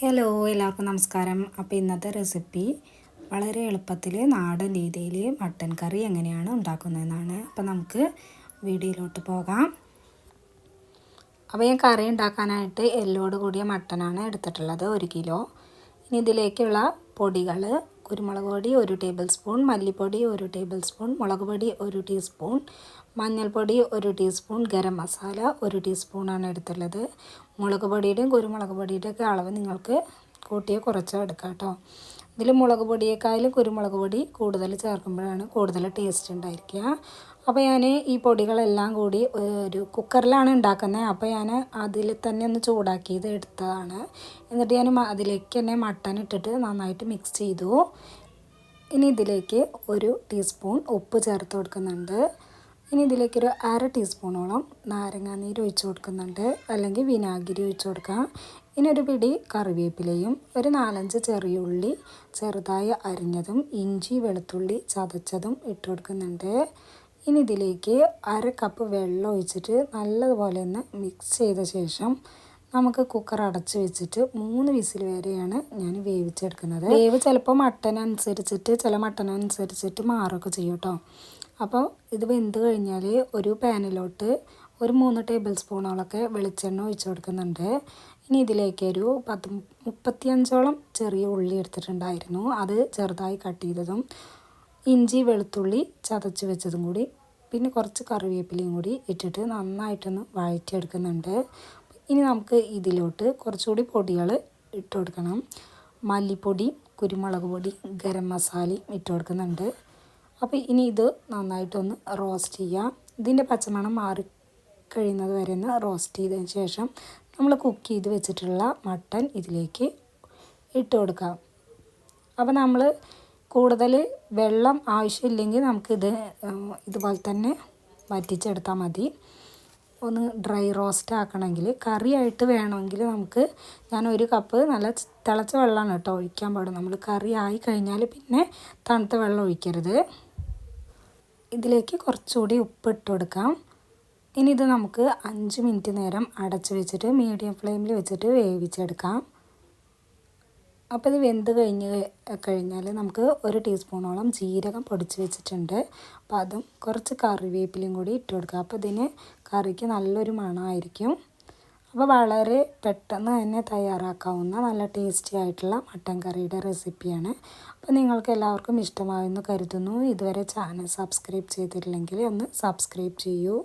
Hello എല്ലാവർക്കും നമസ്കാരം. അപ്പോൾ ഇന്നത്തെ റെസിപ്പി വളരെ എളുപ്പത്തിൽ നാടൻ രീതിയിൽ മട്ടൻ കറി എങ്ങനെയാണ് ഉണ്ടാക്കുന്നതെന്നാണ്. അപ്പോൾ നമുക്ക് വീഡിയോയിലോട്ട് പോകാം. അപ്പോൾ ഞാൻ കറി ഉണ്ടാക്കാനായിട്ട് എല്ലോട് കൂടിയ മട്ടനാണ് എടുത്തിട്ടുള്ളത് ഒരു കിലോ. ഇനി ഇതിലേക്കുള്ള പൊടികൾ കുരുമുളക് പൊടി ഒരു ടേബിൾ സ്പൂൺ മല്ലിപ്പൊടി ഒരു ടേബിൾ സ്പൂൺ മുളക് പൊടി ഒരു ടീസ്പൂൺ മഞ്ഞൾപ്പൊടി ഒരു ടീസ്പൂൺ ഗരം മസാല ഒരു ടീസ്പൂണാണ് എടുത്തുള്ളത്. മുളക് പൊടിയുടെയും കുരുമുളക് പൊടിയുടെയൊക്കെ അളവ് നിങ്ങൾക്ക് കൂട്ടിയോ കുറച്ചോ എടുക്കാം കേട്ടോ. ഇതിൽ മുളക് പൊടിയേക്കാളും കുരുമുളക് പൊടി കൂടുതൽ ചേർക്കുമ്പോഴാണ് കൂടുതൽ ടേസ്റ്റ് ഉണ്ടായിരിക്കുക. അപ്പോൾ ഞാൻ ഈ പൊടികളെല്ലാം കൂടി ഒരു കുക്കറിലാണ് ഉണ്ടാക്കുന്നത്. അപ്പോൾ ഞാൻ അതിൽ തന്നെ ഒന്ന് ചൂടാക്കിയത് എടുത്തതാണ്. എന്നിട്ട് ഞാൻ അതിലേക്ക് തന്നെ മട്ടൻ ഇട്ടിട്ട് നന്നായിട്ട് മിക്സ് ചെയ്തു. ഇനി ഇതിലേക്ക് ഒരു ടീസ്പൂൺ ഉപ്പ് ചേർത്ത് കൊടുക്കുന്നുണ്ട്. ഇനി ഇതിലേക്കൊരു അര ടീസ്പൂണോളം നാരങ്ങാനീര് ഒഴിച്ച് കൊടുക്കുന്നുണ്ട്. അല്ലെങ്കിൽ വിനാഗിരി ഒഴിച്ച് കൊടുക്കാം. ഇനി ഒരു പിടി കറിവേപ്പിലയും ഒരു നാലഞ്ച് ചെറിയ ഉള്ളി ചെറുതായി അരിഞ്ഞതും ഇഞ്ചി വെളുത്തുള്ളി ചതച്ചതും ഇട്ട് കൊടുക്കുന്നുണ്ട്. ഇനി ഇതിലേക്ക് അര കപ്പ് വെള്ളം ഒഴിച്ചിട്ട് നല്ലതുപോലെ ഒന്ന് മിക്സ് ചെയ്ത ശേഷം നമുക്ക് കുക്കർ അടച്ച് വെച്ചിട്ട് മൂന്ന് വിസിൽ വരെയാണ് ഞാൻ വേവിച്ചെടുക്കുന്നത്. വേവ് ചിലപ്പോൾ മട്ടൻ അനുസരിച്ചിട്ട് ചില മട്ടൻ അനുസരിച്ചിട്ട് മാറൊക്കെ ചെയ്യും കേട്ടോ അപ്പോൾ ഇത് വെന്ത് കഴിഞ്ഞാൽ ഒരു പാനിലോട്ട് ഒരു മൂന്ന് ടേബിൾ സ്പൂണോളൊക്കെ വെളിച്ചെണ്ണ ഒഴിച്ചു കൊടുക്കുന്നുണ്ട്. ഇനി ഇതിലേക്ക് ഒരു പത്ത് മുപ്പത്തിയഞ്ചോളം ചെറിയ ഉള്ളി എടുത്തിട്ടുണ്ടായിരുന്നു. അത് ചെറുതായി കട്ട് ചെയ്തതും ഇഞ്ചി വെളുത്തുള്ളി ചതച്ച് വെച്ചതും കൂടി പിന്നെ കുറച്ച് കറിവേപ്പിലയും കൂടി ഇട്ടിട്ട് നന്നായിട്ടൊന്ന് വഴറ്റിയെടുക്കുന്നുണ്ട്. ഇനി നമുക്ക് ഇതിലോട്ട് കുറച്ചുകൂടി പൊടികൾ ഇട്ട് കൊടുക്കണം. മല്ലിപ്പൊടി കുരുമുളക് പൊടി ഗരം മസാലയും ഇട്ട് കൊടുക്കുന്നുണ്ട്. അപ്പോൾ ഇനി ഇത് നന്നായിട്ടൊന്ന് റോസ്റ്റ് ചെയ്യാം. ഇതിന്റെ പച്ചമണം മാറി കഴിയുന്നത് വരെ ഒന്ന് റോസ്റ്റ് ചെയ്തതിന് ശേഷം നമ്മൾ കുക്ക് ചെയ്ത് വെച്ചിട്ടുള്ള മട്ടൺ ഇതിലേക്ക് ഇട്ട് കൊടുക്കാം. അപ്പോൾ നമ്മൾ കൂടുതൽ വെള്ളം ആവശ്യമില്ലെങ്കിൽ നമുക്കിത് ഇതുപോലെ തന്നെ വറ്റിച്ചെടുത്താൽ മതി. ഒന്ന് ഡ്രൈ റോസ്റ്റ് ആക്കണമെങ്കിൽ കറിയായിട്ട് വേണമെങ്കിൽ നമുക്ക് ഞാൻ ഒരു കപ്പ് നല്ല തിളച്ച വെള്ളമാണ് കേട്ടോ ഒഴിക്കാൻ പാടും നമ്മൾ കറി ആയി കഴിഞ്ഞാൽ പിന്നെ തണുത്ത വെള്ളം ഒഴിക്കരുത്. ഇതിലേക്ക് കുറച്ചുകൂടി ഉപ്പ് ഇട്ട് കൊടുക്കാം. ഇനി ഇത് നമുക്ക് അഞ്ച് മിനിറ്റ് നേരം അടച്ച് വെച്ചിട്ട് മീഡിയം ഫ്ലെയിമിൽ വെച്ചിട്ട് വേവിച്ചെടുക്കാം. അപ്പോൾ ഇത് വെന്ത് കഴിഞ്ഞ് കഴിഞ്ഞാൽ നമുക്ക് ഒരു ടീസ്പൂണോളം ജീരകം പൊടിച്ച് വെച്ചിട്ടുണ്ട്. അപ്പോൾ അതും കുറച്ച് കറിവേപ്പിലയും കൂടി ഇട്ട് കൊടുക്കുക അപ്പോൾ ഇതിന് കറിക്ക് നല്ലൊരു മണമായിരിക്കും. അപ്പോൾ വളരെ പെട്ടെന്ന് തന്നെ തയ്യാറാക്കാവുന്ന നല്ല ടേസ്റ്റി ആയിട്ടുള്ള മട്ടൻ കറിയുടെ റെസിപ്പിയാണ് അപ്പോൾ നിങ്ങൾക്ക് എല്ലാവർക്കും ഇഷ്ടമായെന്ന് കരുതുന്നു. ഇതുവരെ ചാനൽ സബ്സ്ക്രൈബ് ചെയ്തിട്ടില്ലെങ്കിൽ ഒന്ന് സബ്സ്ക്രൈബ് ചെയ്യൂ.